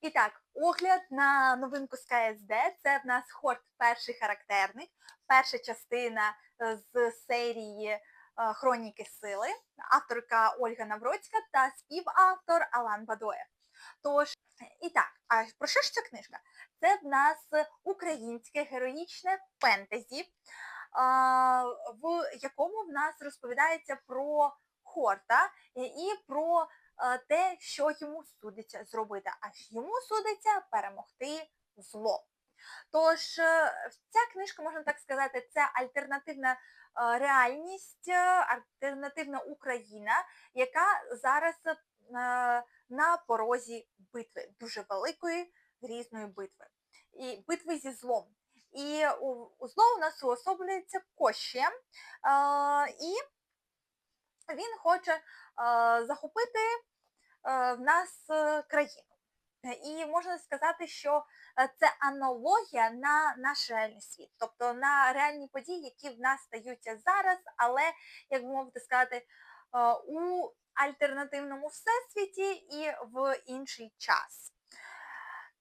І так, огляд на новинку з КСД. Це в нас хорт перший характерник, перша частина е, з серії е, Хроніки сили, авторка Ольга Навроцька та співавтор Алан Бадоєв. Тож, і так, а про що ж ця книжка? Це в нас українське героїчне фентезі, в якому в нас розповідається про Хорта і про е, те, що йому судиться зробити, а йому судиться перемогти зло. Тож е, ця книжка, можна так сказати, це альтернативна е, реальність, е, альтернативна Україна, яка зараз е, на порозі битви, дуже великої грізної битви. І битви зі злом. І зло у нас уособлюється Кощем, е, і він хоче е, захопити е, в нас е, країну. І можна сказати, що це аналогія на наш реальний світ, тобто на реальні події, які в нас стаються зараз, але, як мовити сказати, у альтернативному всесвіті і в інший час.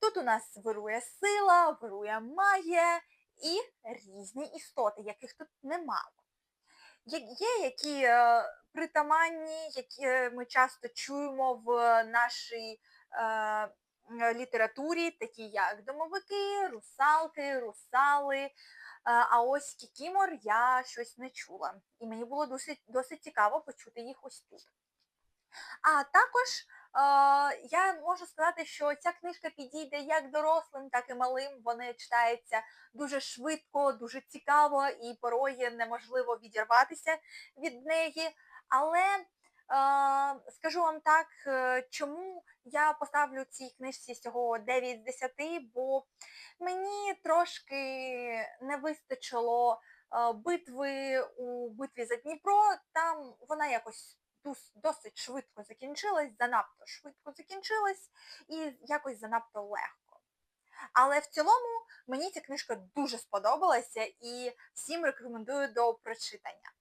Тут у нас вирує сила, вирує магія і різні істоти, яких тут немало. Є, які е, притаманні, які е, ми часто чуємо в нашій е, літературі, такі як домовики, русалки, русали. А ось кікімор я щось не чула. І мені було досить, досить цікаво почути їх ось тут. А також е, я можу сказати, що ця книжка підійде як дорослим, так і малим. Вони читаються дуже швидко, дуже цікаво і порої неможливо відірватися від неї. Але е, скажу вам так, е, чому я поставлю цій книжці всього 9 з 10, бо мені трошки не вистачило е, битви у битві за Дніпро. Там вона якось досить швидко закінчилась, занадто швидко закінчилась і якось занадто легко. Але в цілому мені ця книжка дуже сподобалася і всім рекомендую до прочитання.